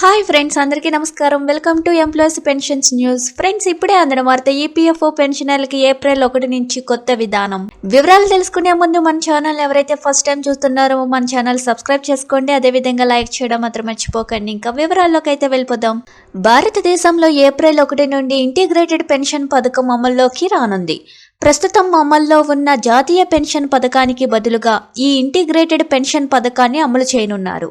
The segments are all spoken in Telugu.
హాయ్ ఫ్రెండ్స్ అందరికీ నమస్కారం. Welcome to employees pensions news friends ఇప్పుడే అందిన వార్త ఈపీఎఫ్ఓ పెన్షనర్లకి ఏప్రిల్ ఒకటి నుంచి కొత్త విధానం. వివరాలు తెలుసుకునే ముందు మన ఛానల్ ఎవరైతే ఫస్ట్ టైం చూస్తున్నారో మన ఛానల్ సబ్స్క్రైబ్ చేసుకోండి. అదేవిధంగా లైక్ చేయడం మాత్రం మర్చిపోకండి. ఇంకా వివరాల్లోకి అయితే వెళ్ళిపోదాం. భారతదేశంలో ఏప్రిల్ ఒకటి నుండి ఇంటిగ్రేటెడ్ పెన్షన్ పథకం అమల్లోకి రానుంది. ప్రస్తుతం అమల్లో ఉన్న జాతీయ పెన్షన్ పథకానికి బదులుగా ఈ ఇంటిగ్రేటెడ్ పెన్షన్ పథకాన్ని అమలు చేయనున్నారు.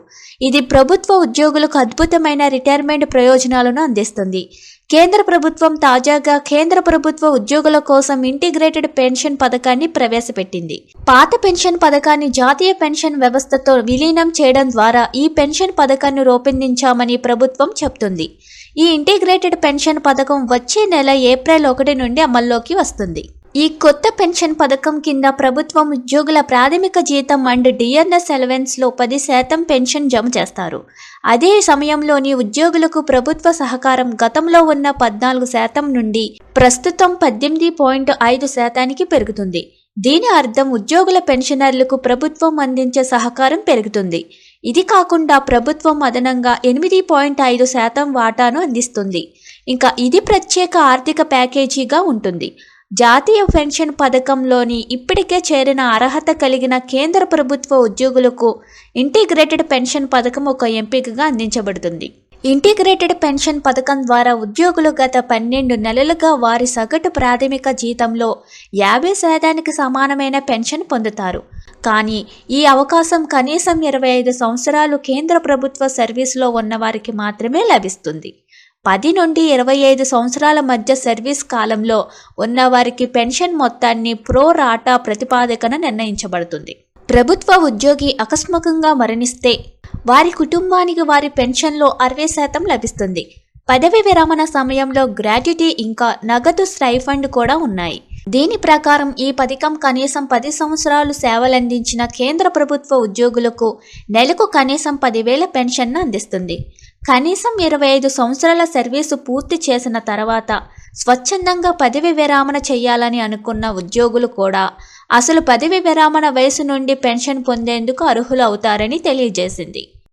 ఇది ప్రభుత్వ ఉద్యోగులకు అద్భుతమైన రిటైర్మెంట్ ప్రయోజనాలను అందిస్తుంది. కేంద్ర ప్రభుత్వం తాజాగా కేంద్ర ప్రభుత్వ ఉద్యోగుల కోసం ఇంటిగ్రేటెడ్ పెన్షన్ పథకాన్ని ప్రవేశపెట్టింది. పాత పెన్షన్ పథకాన్ని జాతీయ పెన్షన్ వ్యవస్థతో విలీనం చేయడం ద్వారా ఈ పెన్షన్ పథకాన్ని రూపొందించామని ప్రభుత్వం చెబుతుంది ఈ ఇంటిగ్రేటెడ్ పెన్షన్ పథకం వచ్చే నెల ఏప్రిల్ ఒకటి నుండి అమల్లోకి వస్తుంది. ఈ కొత్త పెన్షన్ పథకం కింద ప్రభుత్వం ఉద్యోగుల ప్రాథమిక జీతం అండ్ డిఎన్ఎస్ అలవెన్స్లో పది శాతం పెన్షన్ జమ చేస్తారు. అదే సమయంలోని ఉద్యోగులకు ప్రభుత్వ సహకారం గతంలో ఉన్న పద్నాలుగు శాతం నుండి ప్రస్తుతం పద్దెనిమిది పాయింట్ ఐదు శాతానికి పెరుగుతుంది. దీని అర్థం ఉద్యోగుల పెన్షనర్లకు ప్రభుత్వం అందించే సహకారం పెరుగుతుంది. ఇది కాకుండా ప్రభుత్వం అదనంగా ఎనిమిది పాయింట్ ఐదు శాతం వాటాను అందిస్తుంది. ఇంకా ఇది ప్రత్యేక ఆర్థిక ప్యాకేజీగా ఉంటుంది. జాతీయ పెన్షన్ పథకంలోని ఇప్పటికే చేరిన అర్హత కలిగిన కేంద్ర ప్రభుత్వ ఉద్యోగులకు ఇంటిగ్రేటెడ్ పెన్షన్ పథకం ఒక ఎంపికగా అందించబడుతుంది. ఇంటిగ్రేటెడ్ పెన్షన్ పథకం ద్వారా ఉద్యోగులు గత పన్నెండు నెలలుగా వారి సగటు ప్రాథమిక జీతంలో యాభై శాతానికి సమానమైన పెన్షన్ పొందుతారు. కానీ ఈ అవకాశం కనీసం ఇరవై ఐదు సంవత్సరాలు కేంద్ర ప్రభుత్వ సర్వీసులో ఉన్నవారికి మాత్రమే లభిస్తుంది. పది నుండి ఇరవై ఐదు సంవత్సరాల మధ్య సర్వీస్ కాలంలో ఉన్నవారికి పెన్షన్ మొత్తాన్ని ప్రో రాటా ప్రతిపాదకన నిర్ణయించబడుతుంది. ప్రభుత్వ ఉద్యోగి అకస్మాత్తుగా మరణిస్తే వారి కుటుంబానికి వారి పెన్షన్లో అరవై శాతం లభిస్తుంది. పదవి విరమణ సమయంలో గ్రాట్యుటీ ఇంకా నగదు స్టైఫండ్ కూడా ఉన్నాయి. దీని ప్రకారం ఈ పథకం కనీసం పది సంవత్సరాలు సేవలందించిన కేంద్ర ప్రభుత్వ ఉద్యోగులకు నెలకు కనీసం పదివేల పెన్షన్ను అందిస్తుంది. కనీసం ఇరవై ఐదు సంవత్సరాల సర్వీసు పూర్తి చేసిన తర్వాత స్వచ్ఛందంగా పదవి విరామణ చేయాలని అనుకున్న ఉద్యోగులు కూడా అసలు పదవి విరామణ వయసు నుండి పెన్షన్ పొందేందుకు అర్హులు అవుతారని తెలియజేసింది.